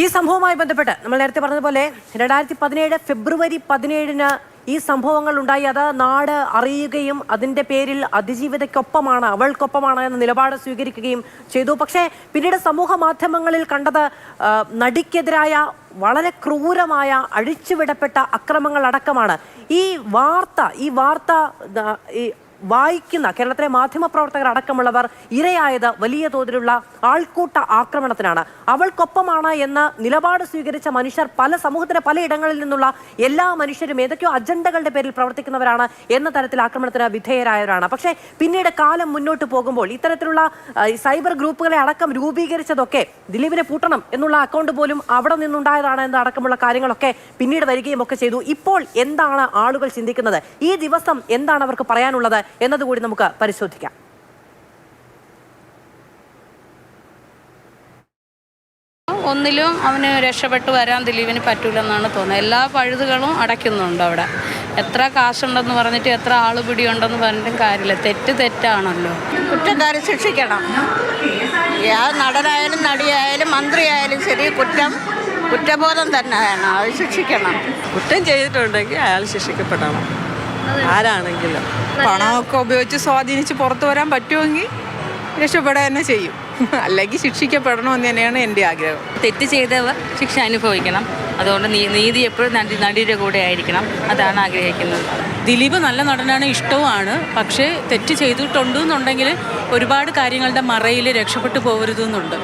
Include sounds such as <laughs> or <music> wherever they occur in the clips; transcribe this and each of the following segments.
ഈ സംഭവവുമായി ബന്ധപ്പെട്ട് നമ്മൾ നേരത്തെ പറഞ്ഞതുപോലെ രണ്ടായിരത്തി പതിനേഴ് ഫെബ്രുവരി പതിനേഴിന് ഈ സംഭവങ്ങൾ ഉണ്ടായി അത് നാട് അറിയുകയും അതിന്റെ പേരിൽ അതിജീവിതയ്ക്കൊപ്പമാണ് അവൾക്കൊപ്പമാണ് എന്ന നിലപാട് സ്വീകരിക്കുകയും ചെയ്തു. പക്ഷേ പിന്നീട് സമൂഹ മാധ്യമങ്ങളിൽ കണ്ടത് നടിക്കെതിരായ വളരെ ക്രൂരമായ അഴിച്ചുവിടപ്പെട്ട അക്രമങ്ങൾ അടക്കമാണ് ഈ വാർത്ത ഈ വാർത്ത ഈ വായിക്കുന്ന കേരളത്തിലെ മാധ്യമപ്രവർത്തകർ അടക്കമുള്ളവർ ഇരയായത് വലിയ തോതിലുള്ള ആൾക്കൂട്ട ആക്രമണത്തിനാണ്. അവൾക്കൊപ്പമാണ് എന്ന നിലപാട് സ്വീകരിച്ച മനുഷ്യർ പല സമൂഹത്തിലെ പലയിടങ്ങളിൽ നിന്നുള്ള എല്ലാ മനുഷ്യരും ഏതൊക്കെയോ അജണ്ടകളുടെ പേരിൽ പ്രവർത്തിക്കുന്നവരാണ് എന്ന തരത്തിൽ ആക്രമണത്തിന് വിധേയരായവരാണ്. പക്ഷേ പിന്നീട് കാലം മുന്നോട്ട് പോകുമ്പോൾ ഇത്തരത്തിലുള്ള സൈബർ ഗ്രൂപ്പുകളെ അടക്കം രൂപീകരിച്ചതൊക്കെ ദിലീപിനെ പൂട്ടണം എന്നുള്ള അക്കൗണ്ട് പോലും അവിടെ നിന്നുണ്ടായതാണ് എന്ന അടക്കമുള്ള കാര്യങ്ങളൊക്കെ പിന്നീട് വരികയും ഒക്കെ ചെയ്തു. ഇപ്പോൾ എന്താണ് ആളുകൾ ചിന്തിക്കുന്നത്? ഈ ദിവസം എന്താണ് അവർക്ക് പറയാനുള്ളത്? എന്നതുകൂടി നമുക്ക് പരിശോധിക്കാം. ഒന്നിലും അവന് രക്ഷപ്പെട്ട് വരാൻ ദിലീപിന് പറ്റൂലെന്നാണ് തോന്നുന്നത്. എല്ലാ പഴുതുകളും അടയ്ക്കുന്നുണ്ട് അവിടെ. എത്ര കാശുണ്ടെന്ന് പറഞ്ഞിട്ട് എത്ര ആൾ പിടിയുണ്ടെന്ന് പറഞ്ഞിട്ടും കാര്യമില്ല. തെറ്റ് തെറ്റാണല്ലോ. കുറ്റക്കാരെ ശിക്ഷിക്കണം. ആ നടനായാലും നടിയായാലും മന്ത്രിയായാലും ശരി കുറ്റം കുറ്റബോധം തന്നെ വേണം അത് ശിക്ഷിക്കണം. കുറ്റം ചെയ്തിട്ടുണ്ടെങ്കിൽ അയാൾ ശിക്ഷിക്കപ്പെടണം. ആരാണെങ്കിലും പണമൊക്കെ ഉപയോഗിച്ച് സ്വാധീനിച്ച് പുറത്തു വരാൻ പറ്റുമെങ്കിൽ രക്ഷപ്പെടുക തന്നെ ചെയ്യും. <laughs> അല്ലെങ്കിൽ ശിക്ഷിക്കപ്പെടണമെന്ന് തന്നെയാണ് എന്റെ ആഗ്രഹം. തെറ്റ് ചെയ്തവർ ശിക്ഷ അനുഭവിക്കണം. അതുകൊണ്ട് നീ- നീതി എപ്പോഴും നടി നടിയുടെ കൂടെ ആയിരിക്കണം. അതാണ് ആഗ്രഹിക്കുന്നത്. ദിലീപ് നല്ല നടനാണ് ഇഷ്ടവുമാണ്. പക്ഷേ തെറ്റ് ചെയ്തിട്ടുണ്ട് എന്നുണ്ടെങ്കിൽ ഒരുപാട് കാര്യങ്ങളുടെ മറയിൽ രക്ഷപ്പെട്ടു പോകരുതെന്നുണ്ട്.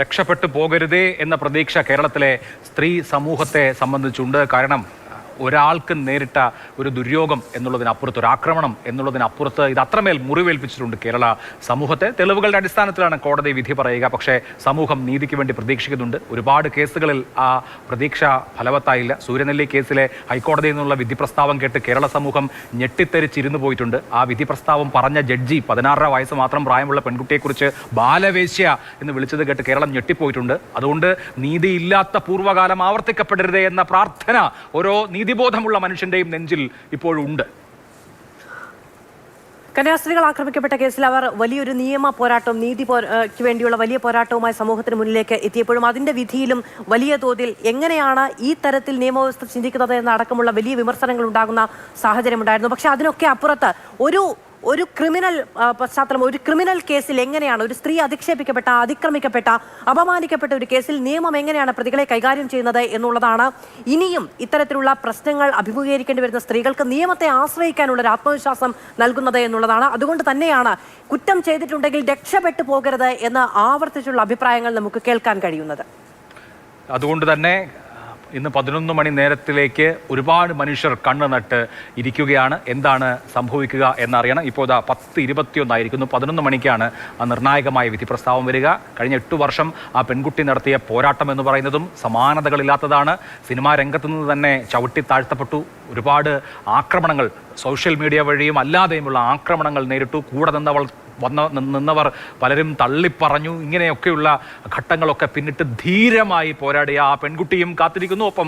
രക്ഷപ്പെട്ടു പോകരുതേ എന്ന പ്രതീക്ഷ കേരളത്തിലെ സ്ത്രീ സമൂഹത്തെ സംബന്ധിച്ചുണ്ട്. കാരണം ഒരാൾക്ക് നേരിട്ട ഒരു ദുര്യോഗം എന്നുള്ളതിനപ്പുറത്ത് ഒരു ആക്രമണം എന്നുള്ളതിനപ്പുറത്ത് ഇത് അത്രമേൽ മുറിവേൽപ്പിച്ചിട്ടുണ്ട് കേരള സമൂഹത്തെ. തെളിവുകളുടെ അടിസ്ഥാനത്തിലാണ് കോടതി വിധി പറയുക. പക്ഷേ സമൂഹം നീതിക്ക് വേണ്ടി പ്രതീക്ഷിക്കുന്നുണ്ട്. ഒരുപാട് കേസുകളിൽ ആ പ്രതീക്ഷ ഫലവത്തായില്ല. സൂര്യനെല്ലി കേസിലെ ഹൈക്കോടതിയിൽ നിന്നുള്ള വിധി പ്രസ്താവം കേട്ട് കേരള സമൂഹം ഞെട്ടിത്തെരിച്ചിരുന്നു പോയിട്ടുണ്ട്. ആ വിധി പ്രസ്താവം പറഞ്ഞ ജഡ്ജി പതിനാറര വയസ്സ് മാത്രം പ്രായമുള്ള പെൺകുട്ടിയെക്കുറിച്ച് ബാലവേശ്യ എന്ന് വിളിച്ചത് കേട്ട് കേരളം ഞെട്ടിപ്പോയിട്ടുണ്ട്. അതുകൊണ്ട് നീതിയില്ലാത്ത പൂർവകാലം ആവർത്തിക്കപ്പെടരുതേ എന്ന പ്രാർത്ഥന ഓരോ നീതിബോധമുള്ള മനുഷ്യന്റെയും നെഞ്ചിൽ ഇപ്പോഴുണ്ട്. കന്യാസ്ത്രീകൾ ആക്രമിക്കപ്പെട്ട കേസിൽ അവർ വലിയൊരു നിയമ പോരാട്ടം നീതി പോരാക്ക് വേണ്ടിയുള്ള വലിയ പോരാട്ടവുമായി സമൂഹത്തിന് മുന്നിലേക്ക് എത്തിയപ്പോഴും അതിന്റെ വിധിയിലും വലിയ തോതിൽ എങ്ങനെയാണ് ഈ തരത്തിൽ നിയമവ്യവസ്ഥ ചിന്തിക്കുന്നത് എന്നടക്കമുള്ള വലിയ വിമർശനങ്ങൾ ഉണ്ടാകുന്ന സാഹചര്യമുണ്ടായിരുന്നു. പക്ഷെ അതിനൊക്കെ അപ്പുറത്ത് ഒരു ഒരു ക്രിമിനൽ പശ്ചാത്തലം ഒരു ക്രിമിനൽ കേസിൽ എങ്ങനെയാണ് ഒരു സ്ത്രീ അധിക്ഷേപിക്കപ്പെട്ട അതിക്രമിക്കപ്പെട്ട അപമാനിക്കപ്പെട്ട ഒരു കേസിൽ നിയമം എങ്ങനെയാണ് പ്രതികളെ കൈകാര്യം ചെയ്യുന്നത് എന്നുള്ളതാണ് ഇനിയും ഇത്തരത്തിലുള്ള പ്രശ്നങ്ങൾ അഭിമുഖീകരിക്കേണ്ടി വരുന്ന സ്ത്രീകൾക്ക് നിയമത്തെ ആശ്രയിക്കാനുള്ള ഒരു ആത്മവിശ്വാസം നൽകുന്നത് എന്നുള്ളതാണ്. അതുകൊണ്ട് തന്നെയാണ് കുറ്റം ചെയ്തിട്ടുണ്ടെങ്കിൽ രക്ഷപ്പെട്ടു പോകരുത് എന്ന് ആവർത്തിച്ചുള്ള അഭിപ്രായങ്ങൾ നമുക്ക് കേൾക്കാൻ കഴിയുന്നത്. അതുകൊണ്ട് തന്നെ ഇന്ന് പതിനൊന്ന് മണി നേരത്തിലേക്ക് ഒരുപാട് മനുഷ്യർ കണ്ണ് നട്ട് ഇരിക്കുകയാണ്. എന്താണ് സംഭവിക്കുക എന്നറിയണം. ഇപ്പോൾ ഇതാ പത്ത് ഇരുപത്തിയൊന്നായിരിക്കുന്നു. പതിനൊന്ന് മണിക്കാണ് ആ നിർണായകമായ വിധി പ്രസ്താവം വരിക. കഴിഞ്ഞ എട്ട് വർഷം ആ പെൺകുട്ടി നടത്തിയ പോരാട്ടം എന്ന് പറയുന്നതും സമാനതകളില്ലാത്തതാണ്. സിനിമാ രംഗത്ത് നിന്ന് തന്നെ ചവിട്ടി താഴ്ത്തപ്പെട്ടു. ഒരുപാട് ആക്രമണങ്ങൾ സോഷ്യൽ മീഡിയ വഴിയും അല്ലാതെയുമുള്ള ആക്രമണങ്ങൾ നേരിട്ടു. കൂടെ നിന്നവൾ വന്ന നിന്നവർ പലരും തള്ളിപ്പറഞ്ഞു. ഇങ്ങനെയൊക്കെയുള്ള ഘട്ടങ്ങളൊക്കെ പിന്നിട്ട് ധീരമായി പോരാടിയ ആ പെൺകുട്ടിയും കാത്തിരിക്കുന്നു. ഒപ്പം